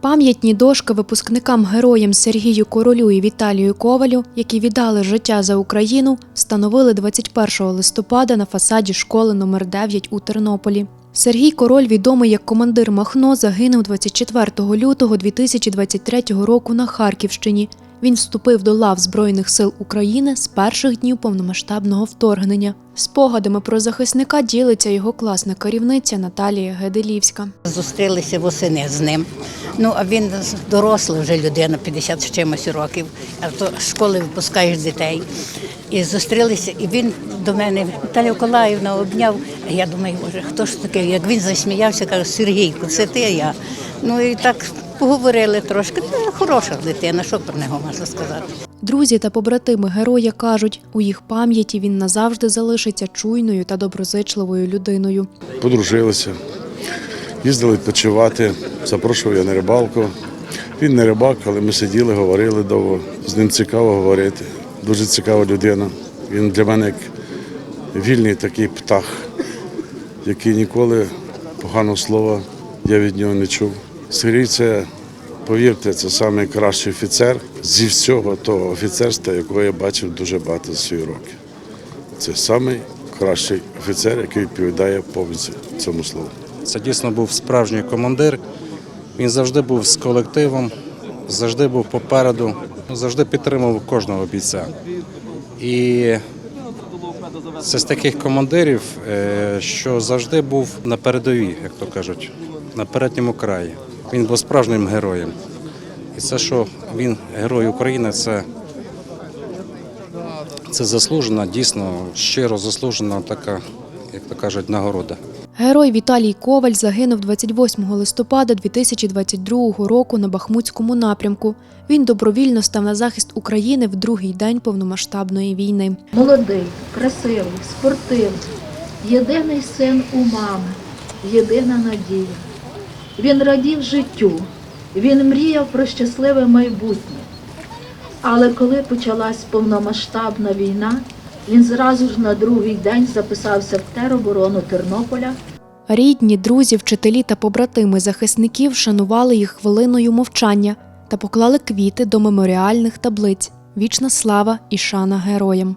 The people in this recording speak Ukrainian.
Пам'ятні дошки випускникам героям Сергію Королю і Віталію Ковалю, які віддали життя за Україну, встановили 21 листопада на фасаді школи номер 9 у Тернополі. Сергій Король, відомий як командир Махно, загинув 24 лютого 2023 року на Харківщині. Він вступив до лав Збройних сил України з перших днів повномасштабного вторгнення. Спогадами про захисника ділиться його класна керівниця Наталія Геделівська. Зустрілися восени з ним. Ну а він доросла вже людина, 50 з чимось років, а то школи випускаєш дітей. І зустрілися, і він до мене, Наталя Миколаївна, обняв. Я думаю, боже, хто ж таке? Як він засміявся, каже, Сергійко, це ти, я. Ну і так поговорили трошки. Ну, хороша дитина, що про нього можна сказати. Друзі та побратими героя кажуть, у їх пам'яті він назавжди залишиться чуйною та доброзичливою людиною. подружилися, їздили відпочивати, запрошував я на рибалку. Він не рибак, але ми сиділи, говорили довго. З ним цікаво говорити. Дуже цікава людина. Він для мене як вільний такий птах, який ніколи поганого слова я від нього не чув. Сергій це, повірте, це найкращий офіцер зі всього того офіцерства, якого я бачив дуже багато за свої роки. Це найкращий офіцер, який відповідає повністю цьому слову. Це дійсно був справжній командир. Він завжди був з колективом, завжди був попереду, завжди підтримував кожного бійця. І це з таких командирів, е, що завжди був на передовій, як то кажуть, на передньому краї. Він був справжнім героєм. І це, що він герой України, це, це заслужена, дійсно щиро заслужена така, як то кажуть, нагорода. Герой Віталій Коваль загинув 28 листопада 2022 року на Бахмутському напрямку. Він добровільно став на захист України в другий день повномасштабної війни. Молодий, красивий, спортивний, єдиний син у мами, єдина надія. Він радів життю, він мріяв про щасливе майбутнє. Але коли почалась повномасштабна війна, він зразу ж на другий день записався в тероборону Тернополя Рідні, друзі, вчителі та побратими захисників шанували їх хвилиною мовчання та поклали квіти до меморіальних таблиць. Вічна слава і шана героям.